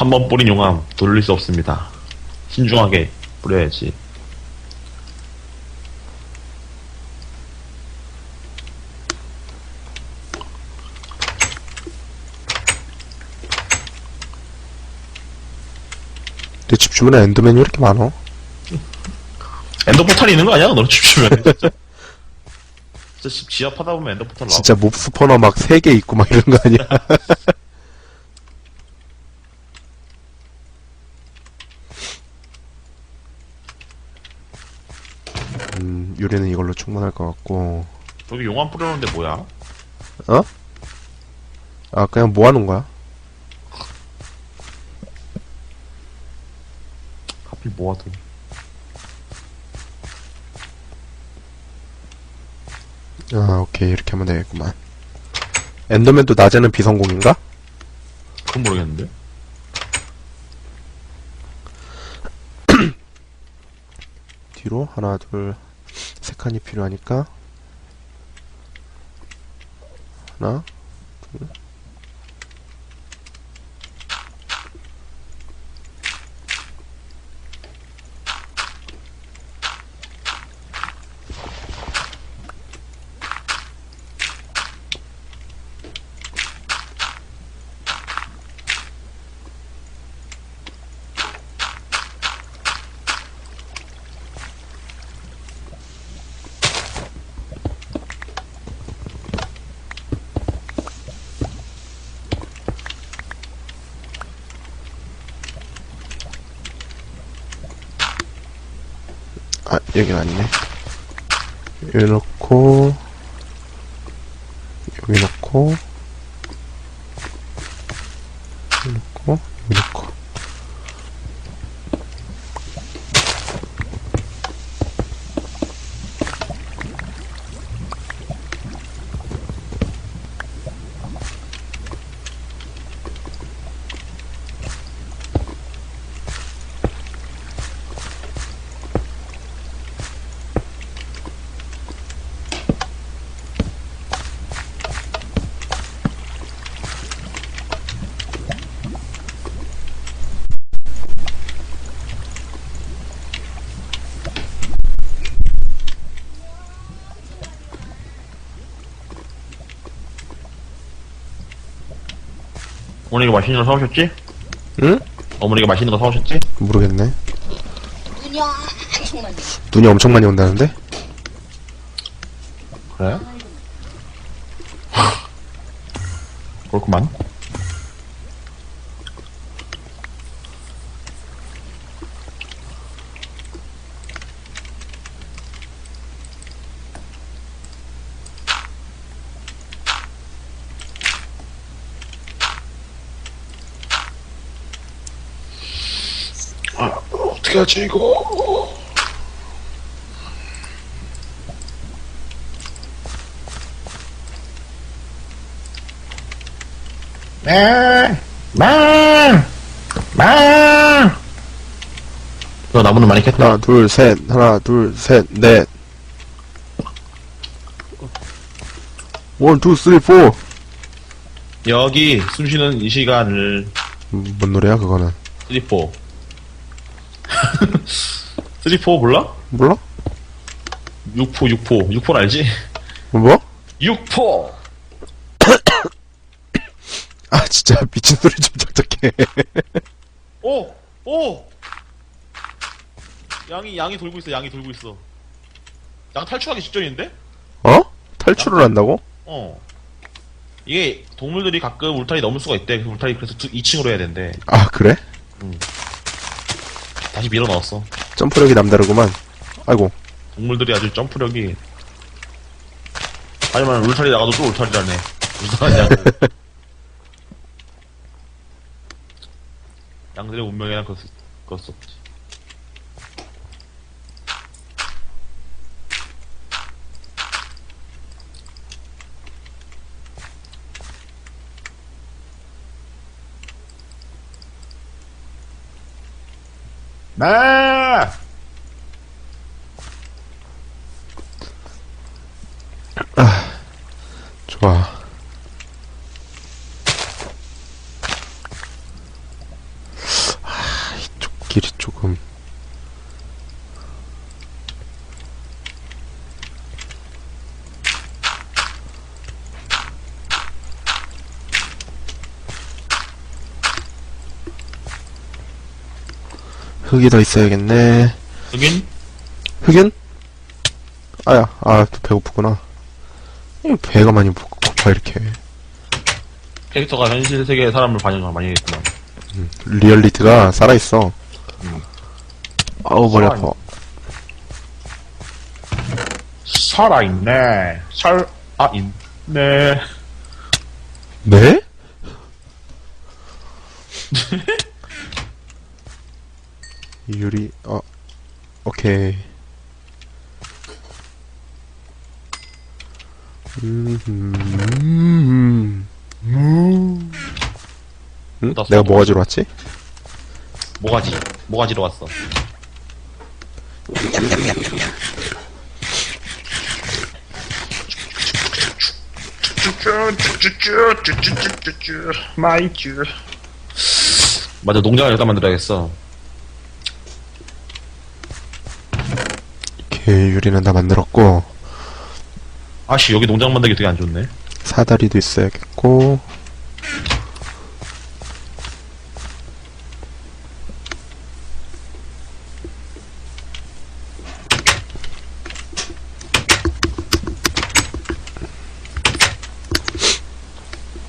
한 번 뿌린 용암 돌릴 수 없습니다. 신중하게 뿌려야지. 내 집 주변에 엔더맨이 왜 이렇게 많어? 엔더 포탈이 있는 거 아니야? 너 춤추면. 진짜 진짜 집 지압하다 보면 엔더 포탈 나와. 진짜 몹 스포너 막 3개 있고 막 이런 거 아니야? 음, 유래는 이걸로 충분할 것 같고. 저기 용암 뿌려놓는데 뭐야? 어? 아, 그냥 모아놓은 거야? 하필 모아도. 아, 오케이. 이렇게 하면 되겠구만. 엔더맨도 낮에는 비성공인가? 그건 모르겠는데. 뒤로 하나, 둘, 세 칸이 필요하니까. 하나, 둘. 아, 여긴 아니네. 여기 놓고, 여기 놓고, 여기 놓고, 여기 놓고. 어머니가 맛있는 거 사오셨지? 응? 어머니가 맛있는 거 사오셨지? 모르겠네. 눈이 엄청 많네. 눈이 엄청 많이 온다는데? 그래? 그렇구만. 어떻게 하지, 이거? 망! 망! 망! 너 나무는 많이 캤다. 하나, 둘, 셋, 하나, 둘, 셋, 넷. 원, 투, 쓰리, 포. 여기 숨 쉬는 이 시간을 음, 뭔 노래야, 그거는? 3포 3포 몰라? 몰라? 6포 6포 6포는 알지? 뭐? 6포 아, 진짜, 미친 소리 좀 적적해. 오! 오! 양이 양이 돌고 있어 양이 돌고 있어 양 탈출하기 직전인데? 어? 탈출을 한다고? 어 이게 동물들이 가끔 울타리 넘을 수가 있대 그 울타리 그래서 2층으로 해야 된대 아, 그래? 다시 밀어 넣었어. 점프력이 남다르구만. 아이고. 동물들이 아주 점프력이. 하지만 울타리 나가도 또 울타리라네. 양 양들의 운명이란 것을 것수 없지 마! 좋아. 길이 조금. 흙이 더 있어야겠네. 여긴 흑연? 아야, 아, 또 배고프구나. 이 배가 많이 고- 고파, 이렇게. 캐릭터가 현실 세계의 사람을 반영을 많이 했구만. 리얼리티가 살아있어. 음. 아우, 머리 아파. 살아있네. 살 아 있네. 살, 아, 있네. 네? 유리, 어, 오케이. 음, 음, 음. 응? 나 내가 뭐 가지러 왔지? 모가지. 모가지로 왔어. 마이 쭈. 맞아, 농장을 여기다 만들어야겠어. 오케이, 유리는 다 만들었고, 아씨, 여기 농장 만들기 되게 안 좋네. 사다리도 있어야겠고,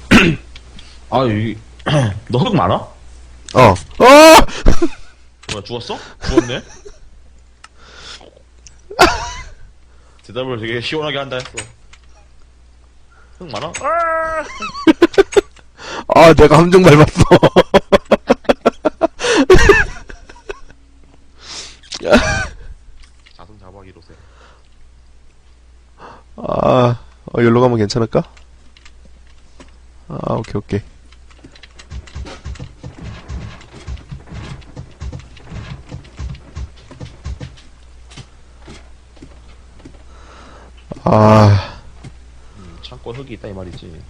아, 여기, 너 흙 많아? 어, 어! 뭐야, 죽었어? 죽었네? 대답을 되게 시원하게 한다 했어. 흙 많아? 아! 아, 내가 함정 밟았어. 자손 자박이로세. 아, 어, 여기로 가면 괜찮을까? 아, 오케이, 오케이. 아, 음, 창고에 흙이 있다 이 말이지.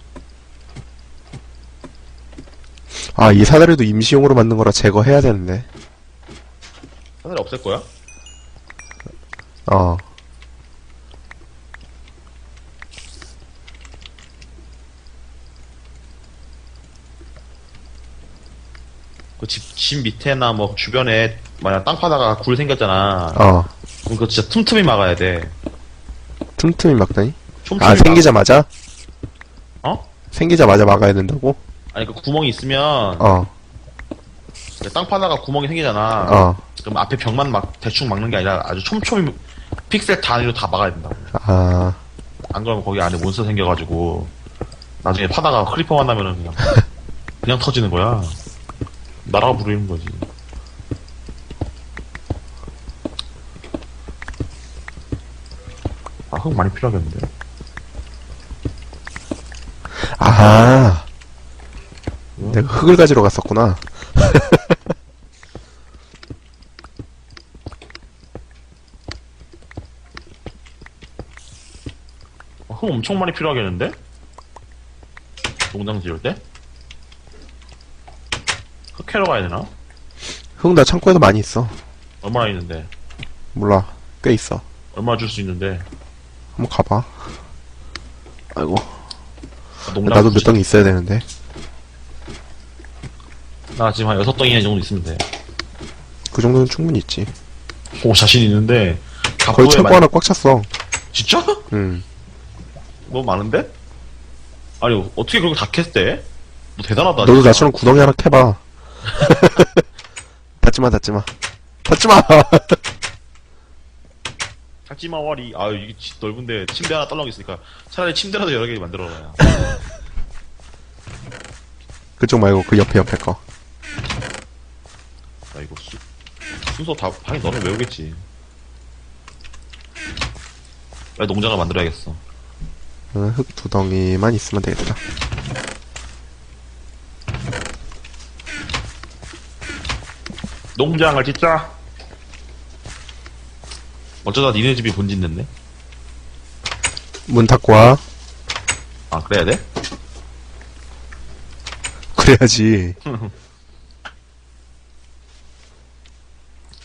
아, 이 사다리도 임시용으로 만든 거라 제거해야 되는데. 하늘에 없앨 거야? 어. 그 집, 집 밑에나 뭐 주변에 만약 땅 파다가 굴 생겼잖아. 어. 그럼 그거 진짜 틈틈이 막아야 돼. 틈틈이 막다니? 촘촘히 아, 생기자마자? 막- 어? 생기자마자 막아야 된다고? 아니 그 구멍이 있으면 어, 땅 파다가 구멍이 생기잖아. 어. 그럼 앞에 벽만 막 대충 막는 게 아니라 아주 촘촘히 픽셀 단위로 다 막아야 된다고. 아, 안 그러면 거기 안에 몬스터 생겨가지고 나중에 파다가 크리퍼 만나면은 그냥 그냥 터지는 거야. 나라가 부르는 거지. 아, 흙 많이 필요하겠는데. 아하. 내가 흙을 가지러 갔었구나. 아, 흙 엄청 많이 필요하겠는데? 농장 지을 때? 흙 캐러 가야 되나? 흙 나 창고에도 많이 있어. 얼마나 있는데? 몰라. 꽤 있어. 얼마나 줄수 있는데? 한번 가봐. 아이고. 농장 나도 몇 굳이- 덩이 있어야 되는데. 나 지금 한 여섯 덩이 정도 있으면 돼. 그 정도는 충분히 있지. 오, 자신 있는데. 거의 창고 만- 하나 꽉 찼어. 진짜? 응. 너무 많은데? 아니, 어떻게 그렇게 다 캤대? 너 대단하다. 너도 진짜. 나처럼 구덩이 하나 캐봐. 닫지마, 닫지마. 닫지마! 작지마 와리. 아 이게 지- 넓은데 침대 하나 떨렁 있으니까 차라리 침대라도 여러 개 만들어놔야. 그쪽 말고 그 옆에 옆에 거. 나 이거 수, 순서 다 당연히 너는 외우겠지. 빨리 농장을 만들어야겠어. 응, 흙두 덩이만 있으면 되겠다. 농장을 짓자. 어쩌다 니네 집이 본짓 냈네. 문 닫고 와. 아 그래야 돼? 그래야지.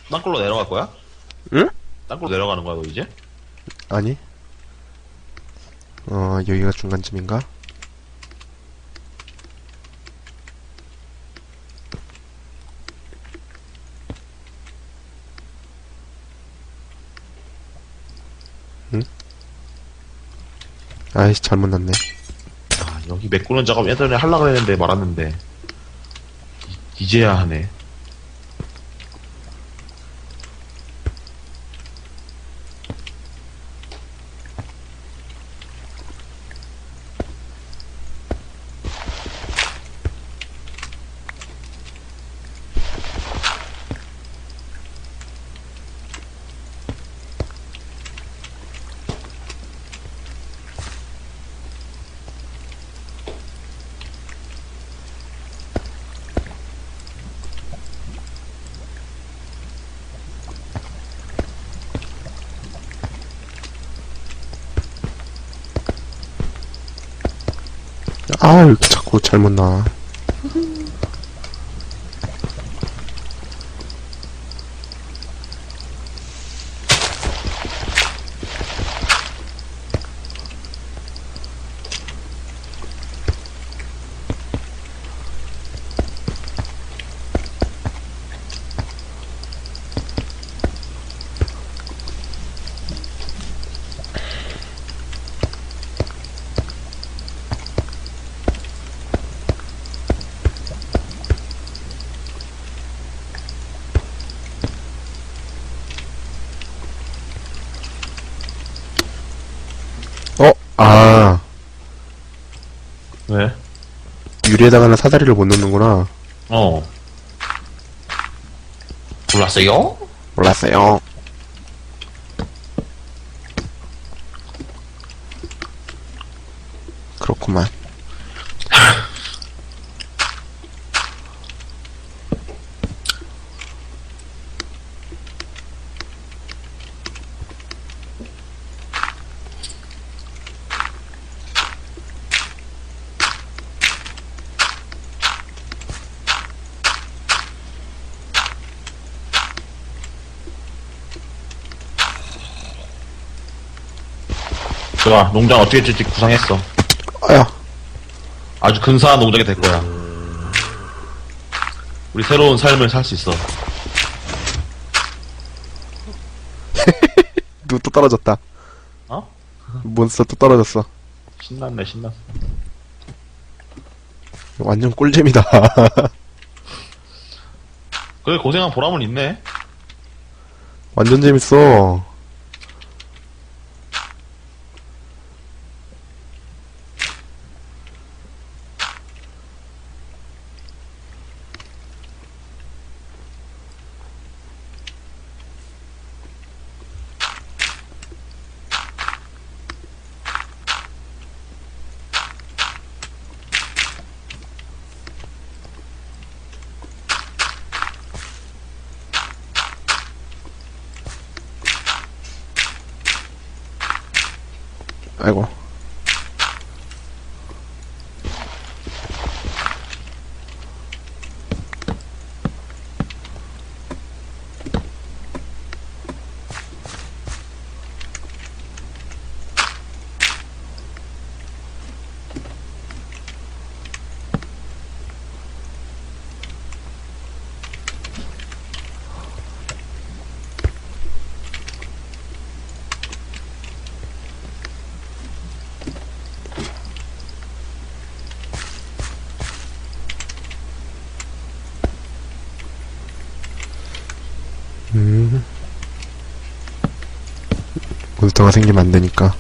땅굴로 내려갈 거야? 응? 땅굴로 내려가는 거야, 너 이제? 아니. 어, 여기가 중간쯤인가? 아이씨, 잘못 났네. 아, 여기 메꾸는 작업 예전에 하려고 했는데 말았는데. 이- 이제야 하네. 아, 왜 이렇게 자꾸 잘못 나. 어? 아, 왜? 유리에 다가는 사다리를 못 넣는구나. 어. 몰랐어요? 몰랐어요. 그렇구만. 좋아, 농장 어떻게 될지 구상했어. 아야, 아주 근사한 농장이 될 거야. 우리 새로운 삶을 살 수 있어. 누또 떨어졌다. 어? 몬스터 또 떨어졌어. 신났네, 신났어. 완전 꿀잼이다. 그래, 고생한 보람은 있네. 완전 재밌어. 아이고. 음. 몬스터가 생기면 안 되니까.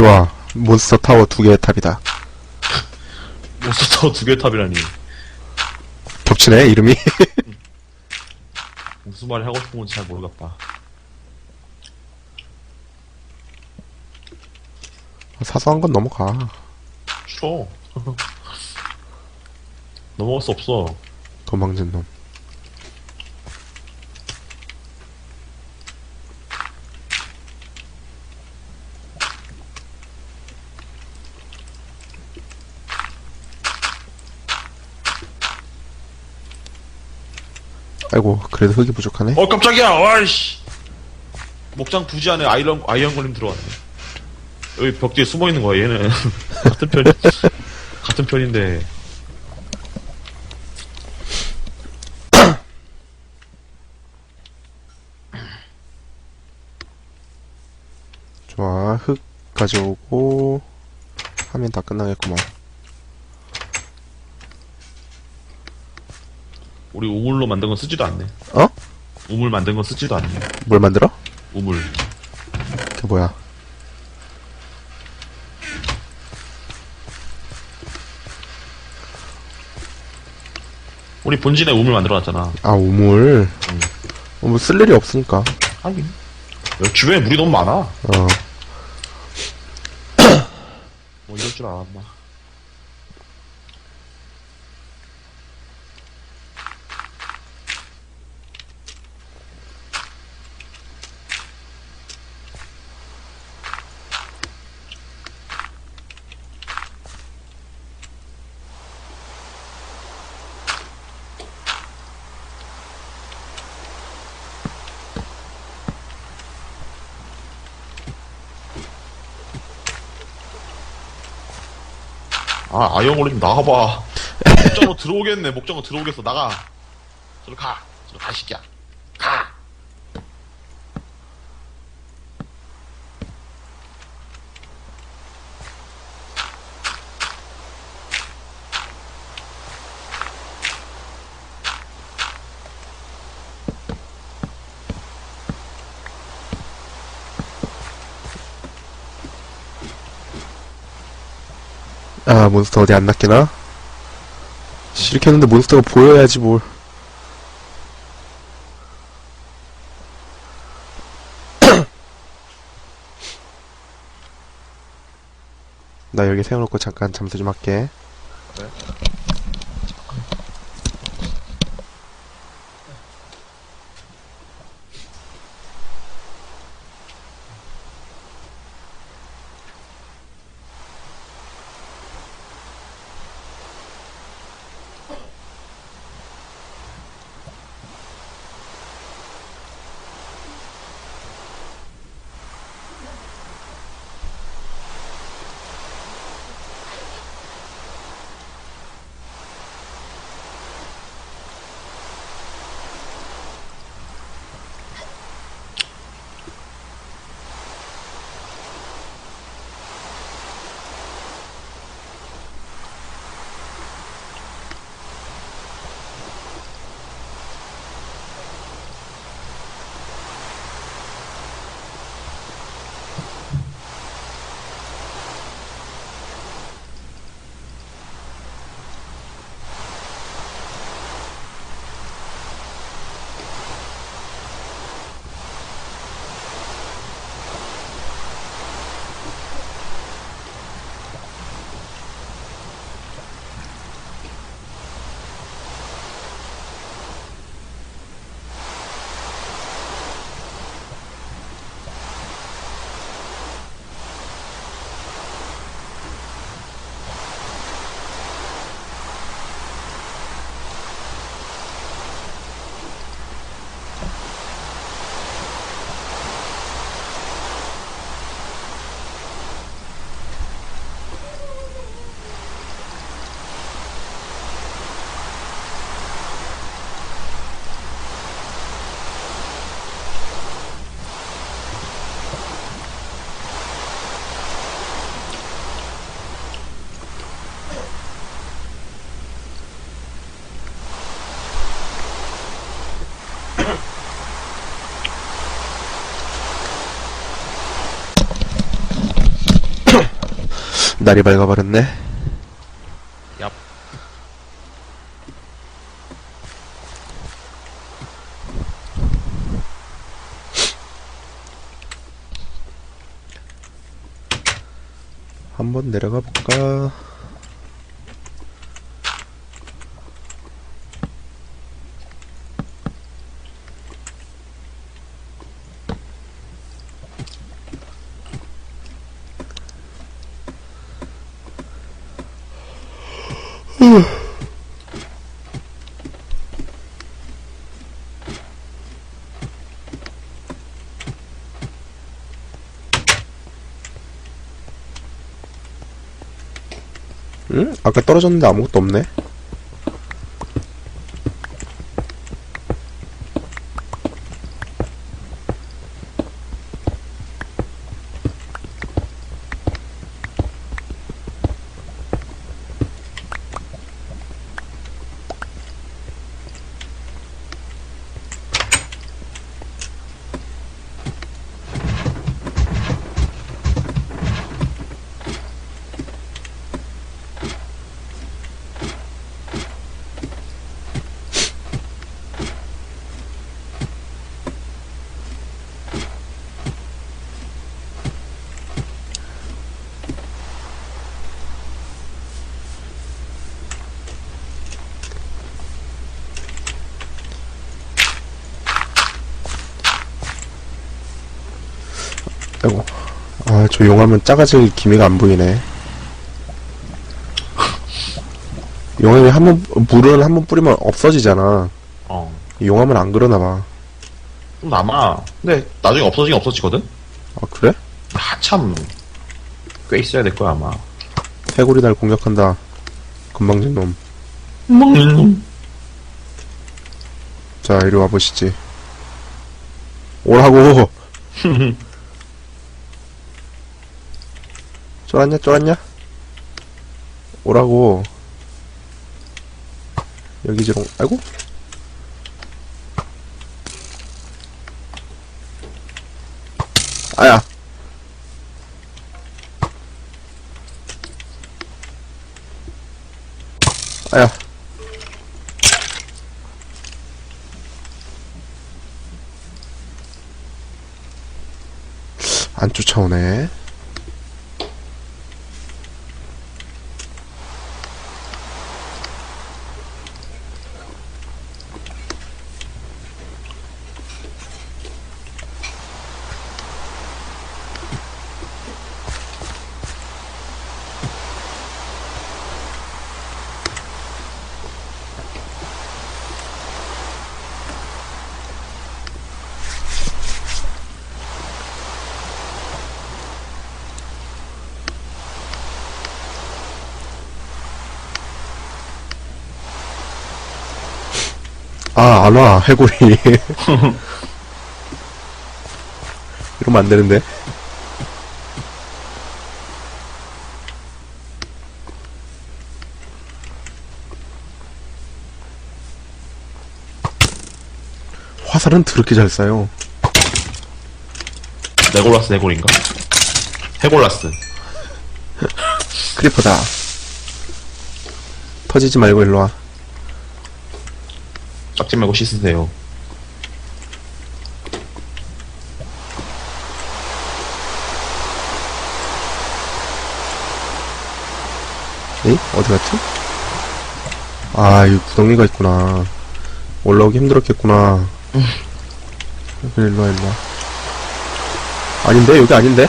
좋아. 몬스터 타워 두 개의 탑이다. 몬스터 두개 탑이라니. 겹치네, 이름이. 무슨 말이 하고 싶은 건지 잘 모르겠다. 사소한 건 넘어가. 싫어. 넘어갈 수 없어. 도망진 놈. 아이고, 그래도 흙이 부족하네. 어, 깜짝이야! 와이씨! 목장 부지 안에 아이런, 아이언 걸림 들어왔네. 여기 벽 뒤에 숨어 있는 거야, 얘는. 같은 편, 같은 편인데. 좋아, 흙 가져오고, 하면 다 끝나겠구만. 우리 우물로 만든 건 쓰지도 않네. 어? 우물 만든 건 쓰지도 않네. 뭘 만들어? 우물. 그게 뭐야? 우리 본진에 우물 만들어놨잖아. 아, 우물. 어, 뭐, 쓸 일이 없으니까. 하긴. 여기 주변에 물이 너무 많아. 어. 뭐 이럴 줄 알았나. 아, 아이언 걸림 나가봐. 목장으로 들어오겠네. 목장으로 들어오겠어. 나가. 저리 가. 저리 가, 이 새끼야. 아, 몬스터 어디 안 낚이나? 실켰는데 몬스터가 보여야지 뭘. 나 여기 세워놓고 잠깐 잠수 좀 할게. 날이 밝아버렸네. 얍. 한번 내려가 볼까? 응? 아까 떨어졌는데 아무것도 없네? 아이고. 아, 저 용암은 작아질 기미가 안 보이네. 용암이 한 번, 물은 한 번 뿌리면 없어지잖아. 어. 용암은 안 그러나봐. 좀 남아. 근데 나중에 없어지긴 없어지거든? 아, 그래? 한참 꽤 있어야 될 거야, 아마. 해골이 날 공격한다. 금방진 놈. 놈. 자, 이리 와보시지. 오라고! 쫄았냐, 쫄았냐? 오라고. 여기 지롱, 아이고? 아야! 아야. 안 쫓아오네. 아, 안 와, 해골이. 이러면 안 되는데. 화살은 더럽게 잘 쏴요. 네골라스 네골인가? 해골라스. 크리퍼다. 터지지 말고 일로 와. 짝지 말고 씻으세요. 에이? 어디 갔지? 아, 이 구덩이가 있구나. 올라오기 힘들었겠구나. 그래, 일로와, 일로와. 아닌데? 여기 아닌데?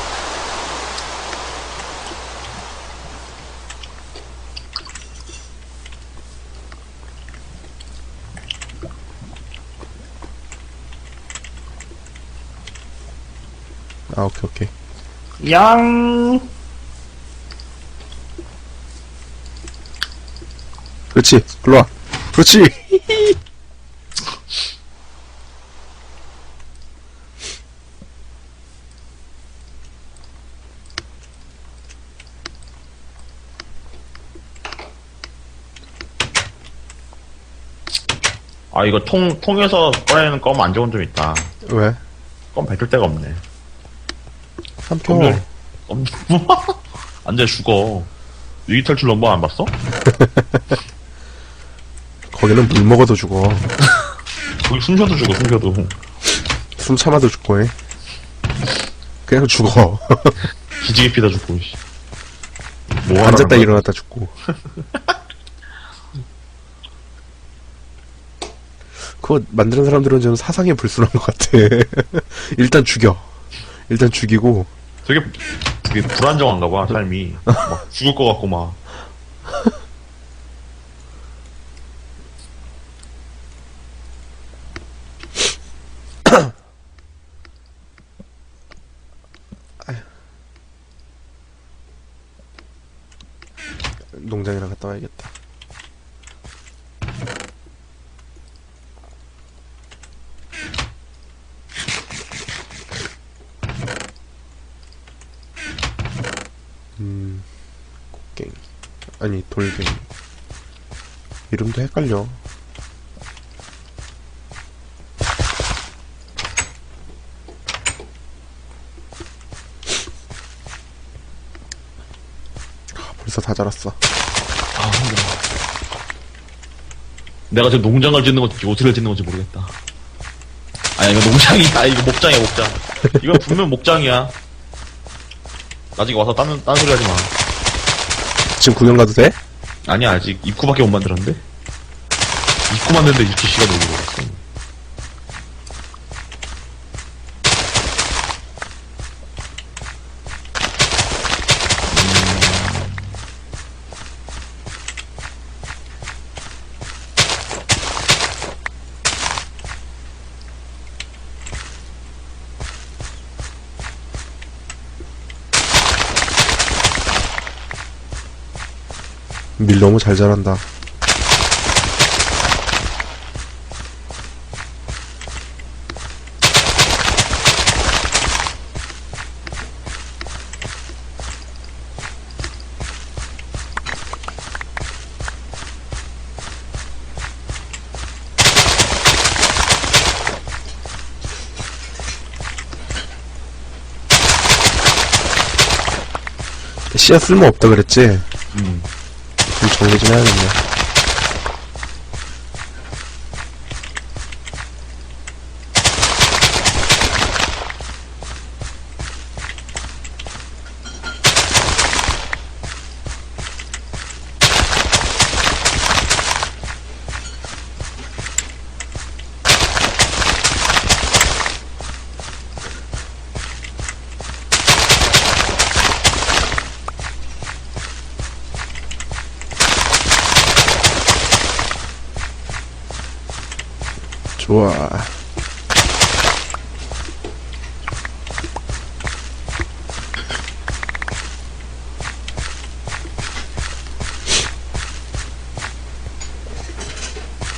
오케이, 오케이. 양. 그렇지, 일로와. 그렇지! 아, 이거 통, 통에서 꺼내는 껌 안 좋은 점 있다. 왜? 껌 뱉을 데가 없네. 삼표. 껌을. 껌. 앉아 죽어. 위기 탈출 넘버 안 봤어? 거기는 물 먹어도 죽어. 거기 숨쉬어도 죽어, 숨쉬어도. 숨 참아도 죽고 해. 그냥 죽어. 기지개 피다 죽고, 씨. 뭐 하라는 앉았다 거야? 일어났다 죽고. 그거 만드는 사람들은 좀 사상에 불순한 것 같아. 일단 죽여. 일단 죽이고 되게, 되게 불안정한가 봐, 삶이. 막 죽을 것 같고, 막. 농장이나 갔다 와야겠다. 아니, 돌갱이. 이름도 헷갈려. 아, 벌써 다 자랐어. 아, 힘들어. 내가 지금 농장을 짓는 건지 오트를 짓는 건지 모르겠다. 아니, 이거 농장이야. 이거 목장이야, 목장. 이건 분명 목장이야. 나중에 와서 딴, 딴 소리 하지 마. 지금 구경 가도 돼? 아니야, 아직 입구밖에 못 만들었는데? 입구 만드는데 이렇게 시간이 오고 있어. 너무 잘 자란다. 씨앗 쓸모 없다 그랬지? 음. 좀 정리 좀 해야겠네.